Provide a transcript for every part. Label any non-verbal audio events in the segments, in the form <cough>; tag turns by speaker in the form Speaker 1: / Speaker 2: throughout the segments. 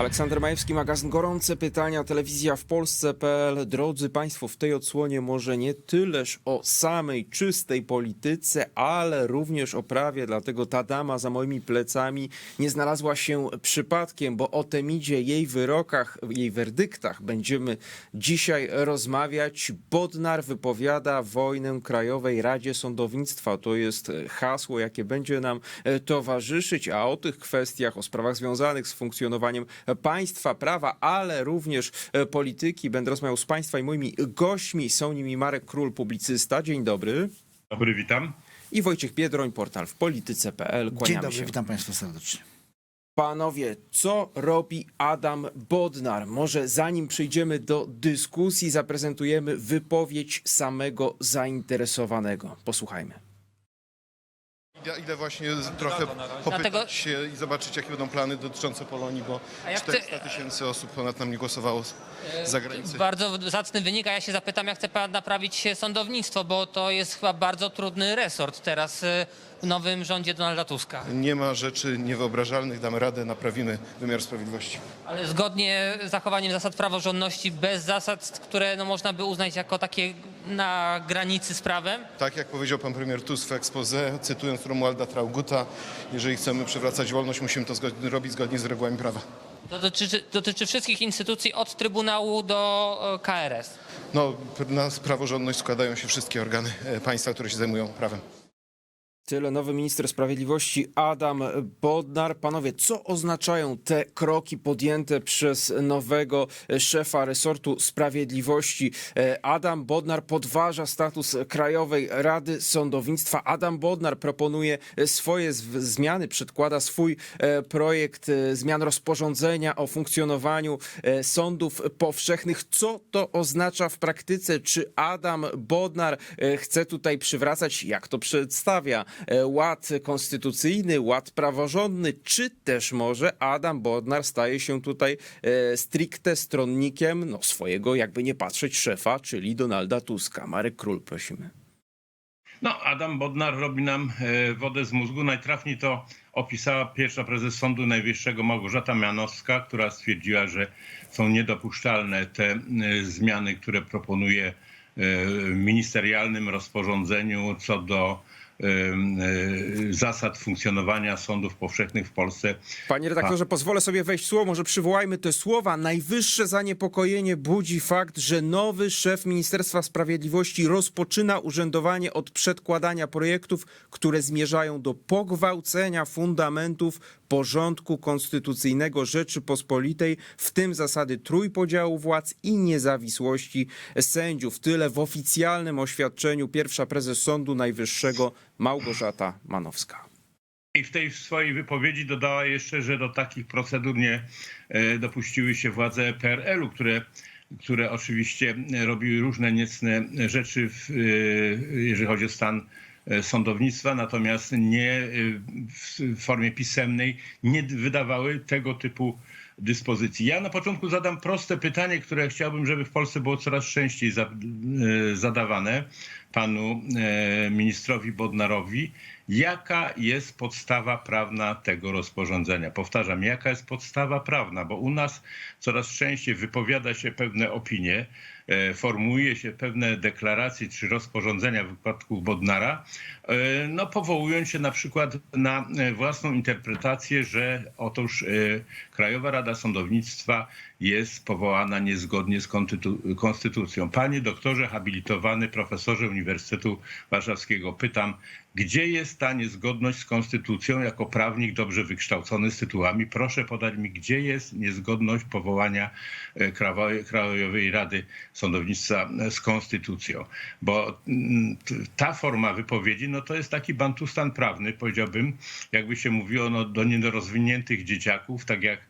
Speaker 1: Aleksander Majewski, magazyn Gorące Pytania, telewizja w Polsce.pl. Drodzy Państwo, w tej odsłonie może nie tyleż o samej czystej polityce, ale również o prawie, dlatego ta dama za moimi plecami nie znalazła się przypadkiem, bo o Temidzie, jej wyrokach, jej werdyktach będziemy dzisiaj rozmawiać. Bodnar wypowiada wojnę Krajowej Radzie Sądownictwa. To jest hasło, jakie będzie nam towarzyszyć, a o tych kwestiach, o sprawach związanych z funkcjonowaniem państwa, prawa, ale również e, polityki będę rozmawiał z Państwa i moimi gośćmi. Są nimi Marek Król, publicysta. Dzień dobry.
Speaker 2: Dobry, witam.
Speaker 1: I Wojciech Biedroń, portal w polityce.pl.
Speaker 3: Dzień
Speaker 1: Kłaniamy
Speaker 3: dobry,
Speaker 1: się.
Speaker 3: witam Państwa serdecznie.
Speaker 1: Panowie, co robi Adam Bodnar? Może zanim przejdziemy do dyskusji, zaprezentujemy wypowiedź samego zainteresowanego. Posłuchajmy.
Speaker 4: Ja idę właśnie z- trochę popytać
Speaker 5: Dlatego-
Speaker 4: się i zobaczyć, jakie będą plany dotyczące Polonii, bo
Speaker 5: A jak
Speaker 4: 400
Speaker 5: ty-
Speaker 4: tysięcy osób ponad nam nie głosowało z z zagranicy.
Speaker 5: Bardzo zacny wynik, a ja się zapytam, jak chce pan naprawić sądownictwo, bo to jest chyba bardzo trudny resort teraz y, w nowym rządzie Donalda Tuska.
Speaker 4: Nie ma rzeczy niewyobrażalnych, damy radę, naprawimy wymiar sprawiedliwości.
Speaker 5: Ale zgodnie z zachowaniem zasad praworządności, bez zasad, które no, można by uznać jako takie na granicy z prawem.
Speaker 4: Tak jak powiedział pan premier Tusk w expose, cytując Romualda Trauguta, jeżeli chcemy przywracać wolność, musimy to zgodnie, robić zgodnie z regułami prawa.
Speaker 5: To dotyczy, dotyczy wszystkich instytucji od Trybunału do e, KRS.
Speaker 4: No, na praworządność składają się wszystkie organy e, państwa, które się zajmują prawem.
Speaker 1: Tyle nowy minister sprawiedliwości Adam Bodnar. Panowie, co oznaczają te kroki podjęte przez nowego szefa resortu sprawiedliwości? E, Adam Bodnar podważa status Krajowej Rady Sądownictwa. Adam Bodnar proponuje swoje zmiany, przedkłada swój e, projekt e, zmian rozporządzenia o funkcjonowaniu sądów powszechnych. Co to oznacza w praktyce? Czy Adam Bodnar chce tutaj przywracać, jak to przedstawia, ład konstytucyjny, ład praworządny, czy też może Adam Bodnar staje się tutaj e, stricte stronnikiem no, swojego, jakby nie patrzeć, szefa, czyli Donalda Tuska. Marek Król, prosimy.
Speaker 2: No, Adam Bodnar robi nam e, wodę z mózgu. Najtrafniej to opisała pierwsza prezes Sądu Najwyższego Małgorzata Mianowska, która stwierdziła, że są niedopuszczalne te e, zmiany, które proponuje e, w ministerialnym rozporządzeniu co do e, e, zasad funkcjonowania sądów powszechnych w Polsce.
Speaker 1: Panie redaktorze, pozwolę sobie wejść w słowo, może przywołajmy te słowa. Najwyższe zaniepokojenie budzi fakt, że nowy szef Ministerstwa Sprawiedliwości rozpoczyna urzędowanie od przedkładania projektów, które zmierzają do pogwałcenia fundamentów porządku konstytucyjnego Rzeczypospolitej, w tym zasady trójpodziału władz i niezawisłości sędziów. Tyle w oficjalnym oświadczeniu pierwsza prezes Sądu Najwyższego Małgorzata Manowska.
Speaker 2: I w tej swojej wypowiedzi dodała jeszcze, że do takich procedur nie e, dopuściły się władze PRL-u, które, które oczywiście robiły różne niecne rzeczy, w, e, jeżeli chodzi o stan sądownictwa, natomiast nie e, w formie pisemnej nie wydawały tego typu dyspozycji. Ja na początku zadam proste pytanie, które chciałbym, żeby w Polsce było coraz częściej e, zadawane panu e, ministrowi Bodnarowi. Jaka jest podstawa prawna tego rozporządzenia? Powtarzam, jaka jest podstawa prawna, bo u nas coraz częściej wypowiada się pewne opinie, e, formułuje się pewne deklaracje czy rozporządzenia wypadku Bodnara, e, no powołując się na przykład na e, własną interpretację, że otóż e, Krajowa Rada Sądownictwa jest powołana niezgodnie z konstytu- konstytucją. Panie doktorze habilitowany, profesorze Uniwersytetu Warszawskiego, pytam, gdzie jest ta niezgodność z konstytucją jako prawnik dobrze wykształcony z tytułami? Proszę podać mi, gdzie jest niezgodność powołania e, Krajowej, Rady Sądownictwa e, z konstytucją. Bo mm, ta forma wypowiedzi, no to jest taki bantustan prawny, powiedziałbym, jakby się mówiło no, do niedorozwiniętych dzieciaków, tak jak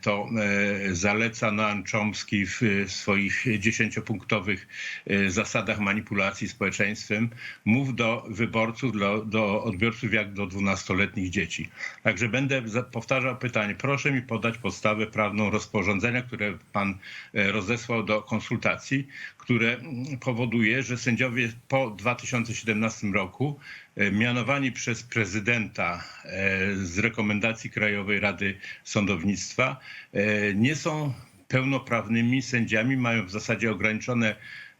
Speaker 2: to e, zaleca Noam Chomsky w e, swoich dziesięciopunktowych e, zasadach manipulacji społeczeństwem. Mów do wyborców, do, do odbiorców jak do dwunastoletnich dzieci. Także będę za- powtarzał pytanie. Proszę mi podać podstawę prawną rozporządzenia, które pan e, rozesłał do konsultacji, które powoduje, że sędziowie po 2017 roku e, mianowani przez prezydenta e, z rekomendacji Krajowej Rady Sądownictwa e, nie są pełnoprawnymi sędziami, mają w zasadzie ograniczone e,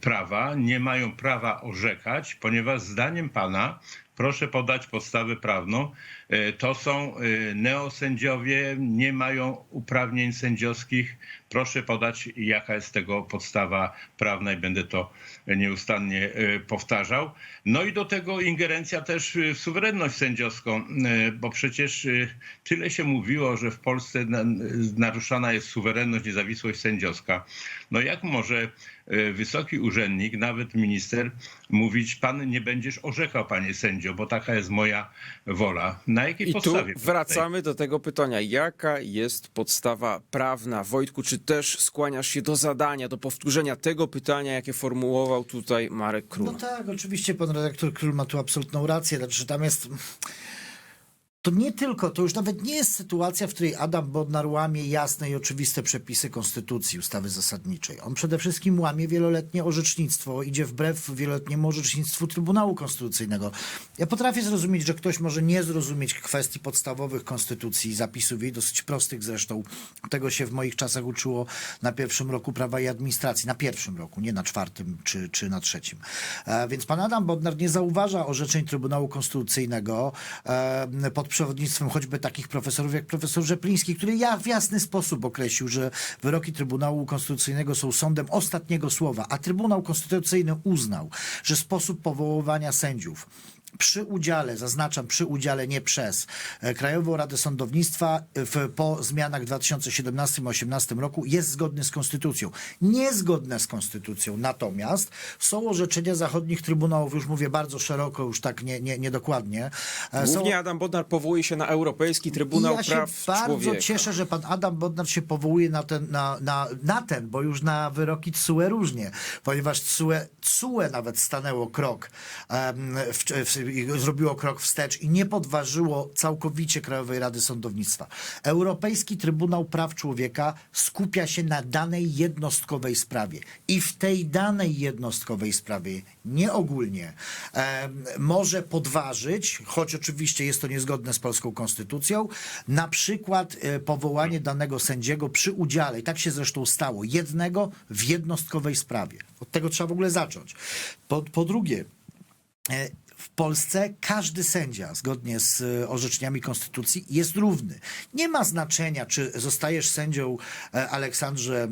Speaker 2: prawa, nie mają prawa orzekać, ponieważ zdaniem pana, proszę podać podstawę prawną, e, to są e, neosędziowie, nie mają uprawnień sędziowskich. Proszę podać, jaka jest tego podstawa prawna i będę to nieustannie e, powtarzał. No i do tego ingerencja też w suwerenność sędziowską, e, bo przecież e, tyle się mówiło, że w Polsce na- naruszana jest suwerenność, niezawisłość sędziowska. No jak może e, wysoki urzędnik, nawet minister, mówić, pan nie będziesz orzekał, panie sędzio, bo taka jest moja wola. Na jakiej
Speaker 1: I tu
Speaker 2: podstawie?
Speaker 1: wracamy do tego pytania, jaka jest podstawa prawna? Wojtku, czy też skłaniasz się do zadania, do powtórzenia tego pytania, jakie formułował tutaj Marek Król?
Speaker 3: No tak, oczywiście pan redaktor Król ma tu absolutną rację. Znaczy tam jest... To nie tylko, to już nawet nie jest sytuacja, w której Adam Bodnar łamie jasne i oczywiste przepisy Konstytucji, ustawy zasadniczej. On przede wszystkim łamie wieloletnie orzecznictwo, idzie wbrew wieloletniemu orzecznictwu Trybunału Konstytucyjnego. Ja potrafię zrozumieć, że ktoś może nie zrozumieć kwestii podstawowych Konstytucji, zapisów jej, dosyć prostych zresztą. Tego się w moich czasach uczyło na pierwszym roku prawa i administracji. Na pierwszym roku, nie na czwartym czy, czy na trzecim. E, więc pan Adam Bodnar nie zauważa orzeczeń Trybunału Konstytucyjnego e, pod przewodnictwem choćby takich profesorów jak profesor Rzepliński, który ja w jasny sposób określił, że wyroki Trybunału Konstytucyjnego są sądem ostatniego słowa, a Trybunał Konstytucyjny uznał, że sposób powoływania sędziów przy udziale, zaznaczam przy udziale, nie przez e, Krajową Radę Sądownictwa w, po zmianach w 2017-2018 roku jest zgodny z Konstytucją. Niezgodne z Konstytucją natomiast są orzeczenia zachodnich trybunałów, już mówię bardzo szeroko, już tak nie, nie, niedokładnie. E, są-
Speaker 1: Głównie Adam Bodnar powołuje się na Europejski Trybunał
Speaker 3: ja się
Speaker 1: Praw
Speaker 3: bardzo
Speaker 1: Człowieka.
Speaker 3: cieszę, że pan Adam Bodnar się powołuje na ten, na, na, na ten, bo już na wyroki TSUE różnie, ponieważ TSUE, TSUE nawet stanęło krok, w, w, zrobiło krok wstecz i nie podważyło całkowicie Krajowej Rady Sądownictwa. Europejski Trybunał Praw Człowieka skupia się na danej jednostkowej sprawie i w tej danej jednostkowej sprawie, nie ogólnie, może podważyć, choć oczywiście jest to niezgodne z polską konstytucją, na przykład e, powołanie danego sędziego przy udziale, i tak się zresztą stało, jednego w jednostkowej sprawie. Od tego trzeba w ogóle zacząć. Po, po drugie, e, w Polsce każdy sędzia, zgodnie z e, orzeczeniami Konstytucji, jest równy. Nie ma znaczenia, czy zostajesz sędzią e, Aleksandrze e,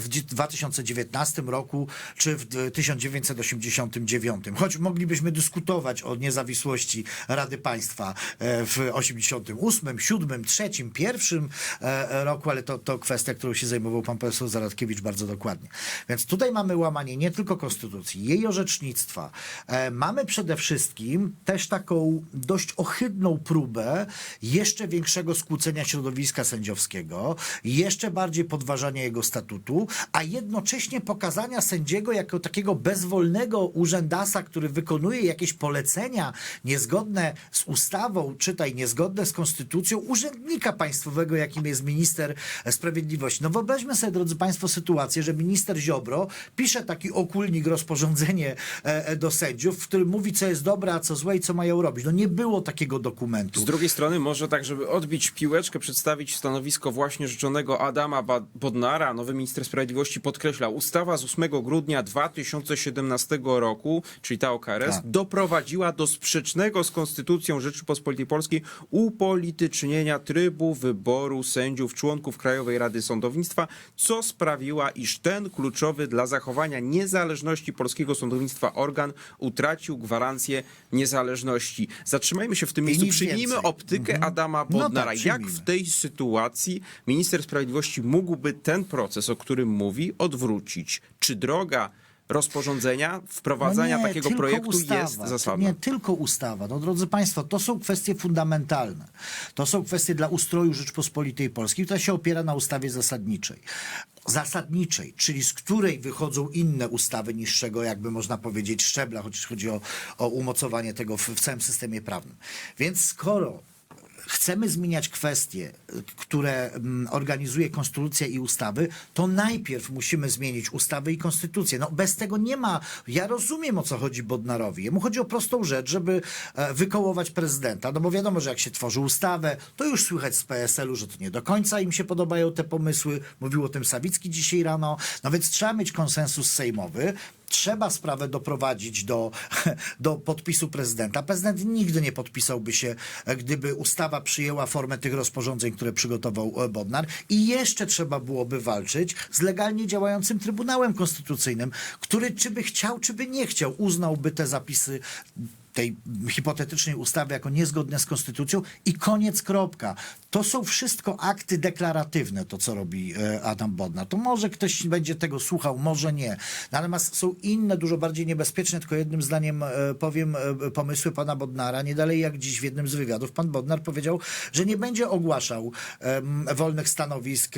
Speaker 3: w dzi- 2019 roku, czy w d- 1989. Choć moglibyśmy dyskutować o niezawisłości Rady Państwa w 88, 7, 3, 1 e, roku, ale to, to kwestia, którą się zajmował pan profesor Zaradkiewicz bardzo dokładnie. Więc tutaj mamy łamanie nie tylko Konstytucji, jej orzecznictwa. E, Mamy przede wszystkim też taką dość ohydną próbę jeszcze większego skłócenia środowiska sędziowskiego, jeszcze bardziej podważania jego statutu, a jednocześnie pokazania sędziego jako takiego bezwolnego urzędasa, który wykonuje jakieś polecenia niezgodne z ustawą, czytaj niezgodne z konstytucją, urzędnika państwowego, jakim jest minister sprawiedliwości. No wyobraźmy sobie, drodzy Państwo, sytuację, że minister Ziobro pisze taki okulnik, rozporządzenie e, e, do sędziów, w którym mówi, co jest dobre, a co złe i co mają robić. No nie było takiego dokumentu.
Speaker 1: Z drugiej strony może tak, żeby odbić piłeczkę, przedstawić stanowisko właśnie rzeczonego Adama Bodnara, nowy minister sprawiedliwości podkreślał, ustawa z 8 grudnia 2017 roku, czyli ta o KRS,
Speaker 3: Tak.
Speaker 1: doprowadziła do sprzecznego z Konstytucją Rzeczypospolitej Polskiej upolitycznienia trybu wyboru sędziów członków Krajowej Rady Sądownictwa, co sprawiła, iż ten kluczowy dla zachowania niezależności polskiego sądownictwa organ utracił gwarancję niezależności. Zatrzymajmy się w tym
Speaker 3: I
Speaker 1: miejscu,
Speaker 3: nic
Speaker 1: przyjmijmy
Speaker 3: więcej.
Speaker 1: optykę Adama
Speaker 3: No
Speaker 1: Bodnara.
Speaker 3: tak,
Speaker 1: Jak
Speaker 3: przyjmijmy.
Speaker 1: w tej sytuacji minister sprawiedliwości mógłby ten proces, o którym mówi, odwrócić? Czy droga rozporządzenia, wprowadzania
Speaker 3: No nie,
Speaker 1: takiego
Speaker 3: tylko
Speaker 1: projektu
Speaker 3: ustawa.
Speaker 1: jest zasadna?
Speaker 3: Nie, tylko ustawa. No drodzy Państwo, to są kwestie fundamentalne. To są kwestie dla ustroju Rzeczpospolitej Polskiej, która się opiera na ustawie zasadniczej. Zasadniczej, czyli z której wychodzą inne ustawy niższego, jakby można powiedzieć, szczebla, chociaż chodzi o, o umocowanie tego w, w całym systemie prawnym. Więc skoro chcemy zmieniać kwestie, które mm, organizuje konstytucja i ustawy, to najpierw musimy zmienić ustawy i konstytucję. No bez tego nie ma. Ja rozumiem o co chodzi Bodnarowi. Jemu chodzi o prostą rzecz, żeby e, wykołować prezydenta. No bo wiadomo, że jak się tworzy ustawę, to już słychać z PSL-u, że to nie do końca im się podobają te pomysły. Mówił o tym Sawicki dzisiaj rano. No więc trzeba mieć konsensus sejmowy. Trzeba sprawę doprowadzić do, <laughs> do podpisu prezydenta. Prezydent nigdy nie podpisałby się, gdyby ustawa przyjęła formę tych rozporządzeń, które przygotował e, Bodnar. I jeszcze trzeba byłoby walczyć z legalnie działającym Trybunałem Konstytucyjnym, który czy by chciał, czy by nie chciał, uznałby te zapisy tej hipotetycznej ustawy jako niezgodne z konstytucją i koniec, kropka. To są wszystko akty deklaratywne, to co robi e, Adam Bodnar. To może ktoś będzie tego słuchał, może nie. Natomiast są inne, dużo bardziej niebezpieczne, tylko jednym zdaniem e, powiem e, pomysły pana Bodnara. Nie dalej jak dziś w jednym z wywiadów pan Bodnar powiedział, że nie będzie ogłaszał wolnych stanowisk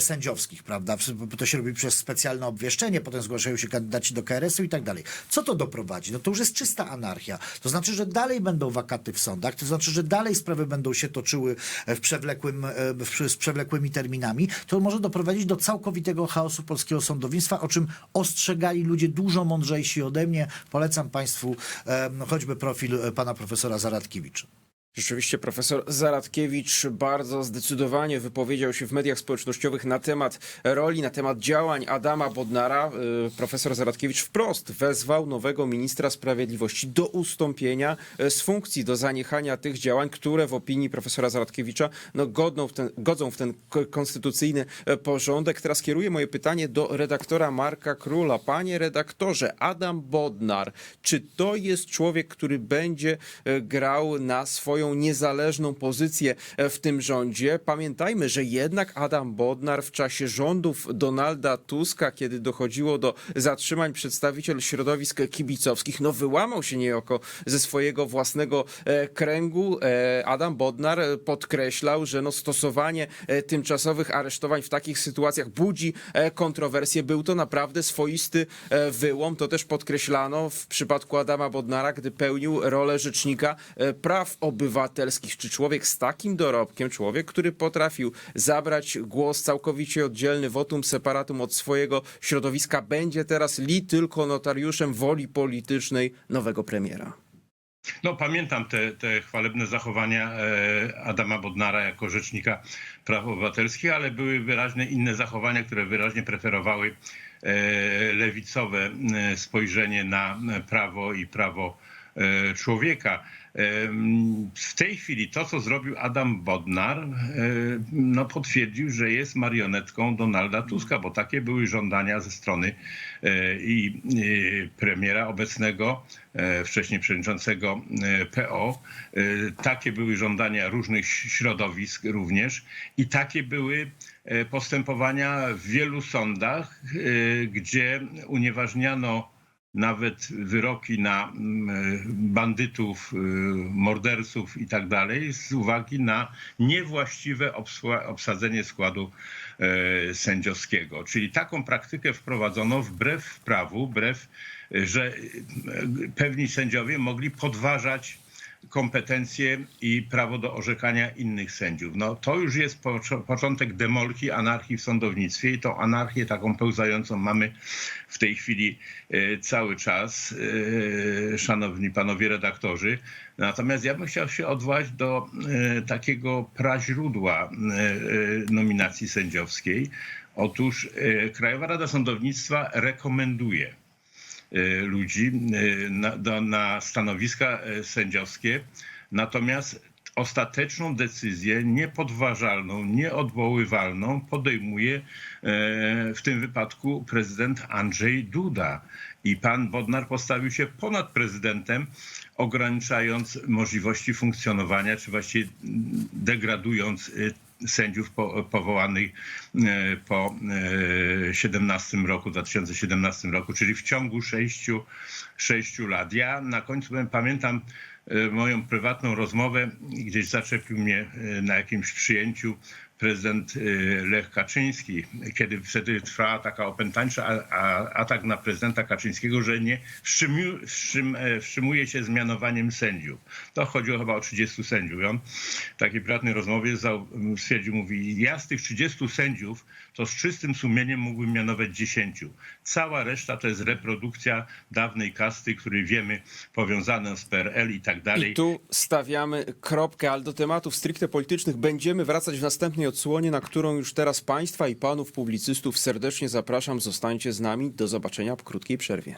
Speaker 3: sędziowskich, prawda? To się robi przez specjalne obwieszczenie, potem zgłaszają się kandydaci do KRS-u i tak dalej. Co to doprowadzi? No to już jest czysta anarchia. To znaczy, że dalej będą wakaty w sądach, to znaczy, że dalej sprawy będą się toczyły e, w przewlekłym, e, w, z przewlekłymi terminami. To może doprowadzić do całkowitego chaosu polskiego sądownictwa, o czym ostrzegali ludzie dużo mądrzejsi ode mnie. Polecam Państwu e, choćby profil pana profesora Zaradkiewicza.
Speaker 1: Rzeczywiście profesor Zaradkiewicz bardzo zdecydowanie wypowiedział się w mediach społecznościowych na temat roli, na temat działań Adama Bodnara. Y, Profesor Zaradkiewicz wprost wezwał nowego ministra sprawiedliwości do ustąpienia e, z funkcji, do zaniechania tych działań, które w opinii profesora Zaradkiewicza no, godną w ten, godzą w ten konstytucyjny e, porządek. Teraz kieruję moje pytanie do redaktora Marka Króla. Panie redaktorze, Adam Bodnar, czy to jest człowiek, który będzie e, grał na swoją niezależną pozycję e, w tym rządzie? Pamiętajmy, że jednak Adam Bodnar w czasie rządów Donalda Tuska, kiedy dochodziło do zatrzymań przedstawiciel środowisk kibicowskich, no wyłamał się niejako ze swojego własnego e, kręgu. E, Adam Bodnar podkreślał, że no stosowanie tymczasowych aresztowań w takich sytuacjach budzi kontrowersje. Był to naprawdę swoisty wyłom. To też podkreślano w przypadku Adama Bodnara, gdy pełnił rolę rzecznika praw obywatelskich. Czy człowiek z takim dorobkiem, człowiek, który potrafił zabrać głos całkowicie oddzielny, votum separatum od swojego środowiska, będzie teraz li tylko notariuszem woli politycznej nowego premiera?
Speaker 2: No, pamiętam te, te chwalebne zachowania e, Adama Bodnara jako rzecznika praw obywatelskich, ale były wyraźne inne zachowania, które wyraźnie preferowały e, lewicowe e, spojrzenie na prawo i prawo człowieka. W tej chwili to, co zrobił Adam Bodnar, no, potwierdził, że jest marionetką Donalda Tuska, bo takie były żądania ze strony e, i e, premiera obecnego, e, wcześniej przewodniczącego PO. Takie były żądania różnych środowisk również i takie były postępowania w wielu sądach, gdzie unieważniano nawet wyroki na mm, bandytów, y, morderców i tak dalej z uwagi na niewłaściwe obsadzenie składu e, sędziowskiego. Czyli taką praktykę wprowadzono wbrew prawu, wbrew, e, że e, pewni sędziowie mogli podważać kompetencje i prawo do orzekania innych sędziów. No, to już jest początek demolki, anarchii w sądownictwie i tą anarchię taką pełzającą mamy w tej chwili e, cały czas, e, szanowni panowie redaktorzy. Natomiast ja bym chciał się odwołać do e, takiego praźródła nominacji sędziowskiej. Otóż Krajowa Rada Sądownictwa rekomenduje ludzi e, na, na stanowiska e, sędziowskie. Natomiast ostateczną decyzję, niepodważalną, nieodwoływalną podejmuje w tym wypadku prezydent Andrzej Duda. I pan Bodnar postawił się ponad prezydentem, ograniczając możliwości funkcjonowania, czy właściwie degradując sędziów po, powołanych e, po e, 17 roku, 2017 roku, czyli w ciągu sześciu, sześciu lat. Ja na końcu pamiętam e, moją prywatną rozmowę, gdzieś zaczepił mnie e, na jakimś przyjęciu prezydent e, Lech Kaczyński, kiedy wtedy trwała taka opętańcza atak na prezydenta Kaczyńskiego, że nie e, wstrzymuje się z mianowaniem sędziów. To chodziło chyba o 30 sędziów. I on w takiej prywatnej rozmowie stwierdził, mówi, ja z tych 30 sędziów to z czystym sumieniem mógłbym mianować 10. Cała reszta to jest reprodukcja dawnej kasty, której wiemy powiązane z PRL i tak dalej.
Speaker 1: I tu stawiamy kropkę, ale do tematów stricte politycznych będziemy wracać w następnej odsłonie, na którą już teraz Państwa i Panów publicystów serdecznie zapraszam. Zostańcie z nami. Do zobaczenia po krótkiej przerwie.